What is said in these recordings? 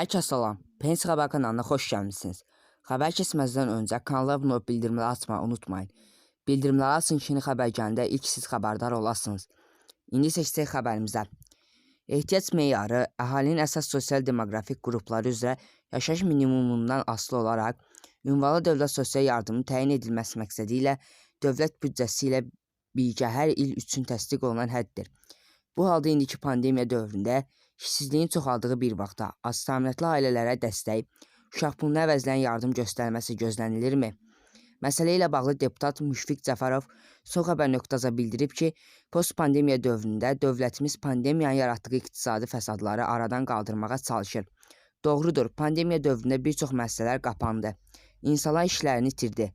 Herkese salam. Pensi Xəbər kanalına xoş gəlmisiniz. Xəbər keçməzdən öncə kanala abunə olub bildirimləri unutmayın. Bildirimləri açın ki, yeni xəbər gələndə ilk siz xəbərdar olasınız. İndi seçsək xəbərimizə. Ehtiyac meyarı əhalinin əsas sosial demoqrafik qrupları üzrə yaşayış minimumundan asılı olaraq ünvanlı dövlət sosial yardımının təyin edilməsi məqsədi ilə dövlət büdcəsi ilə birgə hər il üçün təsdiq olunan həddir. Bu halda indiki pandemiya dövründə işsizliyin çoxaldığı bir vaxtda az təminatlı ailələrə dəstək, uşaq pulunu əvəzləyən yardım göstərilməsi gözlənilirmi? Məsələ ilə bağlı deputat Müşfiq Cəfərov son xəbər.za bildirib ki, post-pandemiya dövründə dövlətimiz pandemiyanın yaratdığı iqtisadi fəsadları aradan qaldırmağa çalışır. Doğrudur, pandemiya dövründə bir çox müəssisələr qapandı. İnsanlar işlərini itirdi.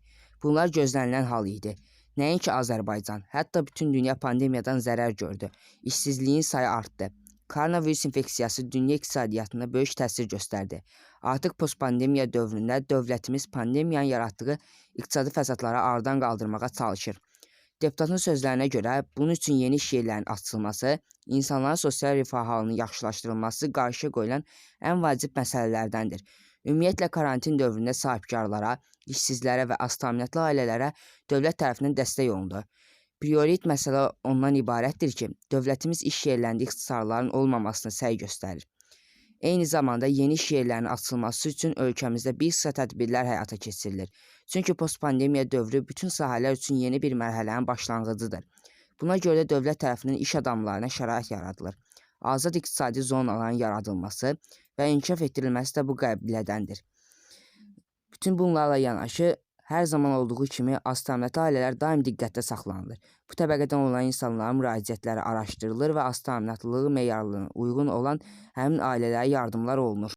Bunlar gözlənilən hal idi. Nəinki Azərbaycan, hətta bütün dünya pandemiyadan zərər gördü. İşsizliyin sayı artdı. Koronavirus infeksiyası dünya iqtisadiyyatına böyük təsir göstərdi. Artıq postpandemiya dövründə dövlətimiz pandemiyanın yaratdığı iqtisadi fəsadları aradan qaldırmağa çalışır. Deputatın sözlərinə görə bunun üçün yeni iş yerlərinin açılması, insanların sosial rifah halının yaxşılaşdırılması qarşıya qoyulan ən vacib məsələlərdəndir. Ümumiyyətlə karantin dövründə sahibkarlara, işsizlərə və az təminatlı ailələrə dövlət tərəfindən dəstək olundu. Priorit məsələ ondan ibarətdir ki, dövlətimiz iş yerlərində ixtisarların olmamasına səy göstərir. Eyni zamanda yeni iş yerlərinin açılması üçün ölkəmizdə bir sıra tədbirlər həyata keçirilir. Çünki postpandemiya dövrü bütün sahələr üçün yeni bir mərhələnin başlanğıcıdır. Buna görə də dövlət tərəfindən iş adamlarına şərait yaradılır. Azad iqtisadi zonaların yaradılması və inkişaf etdirilməsi də bu qəbilədəndir. Bütün bunlarla yanaşı hər zaman olduğu kimi təminatlı ailələr daim diqqətdə saxlanılır. Bu təbəqədən olan insanların müraciətləri araşdırılır və az təminatlılığı meyarlılığına uyğun olan həmin ailələrə yardımlar olunur.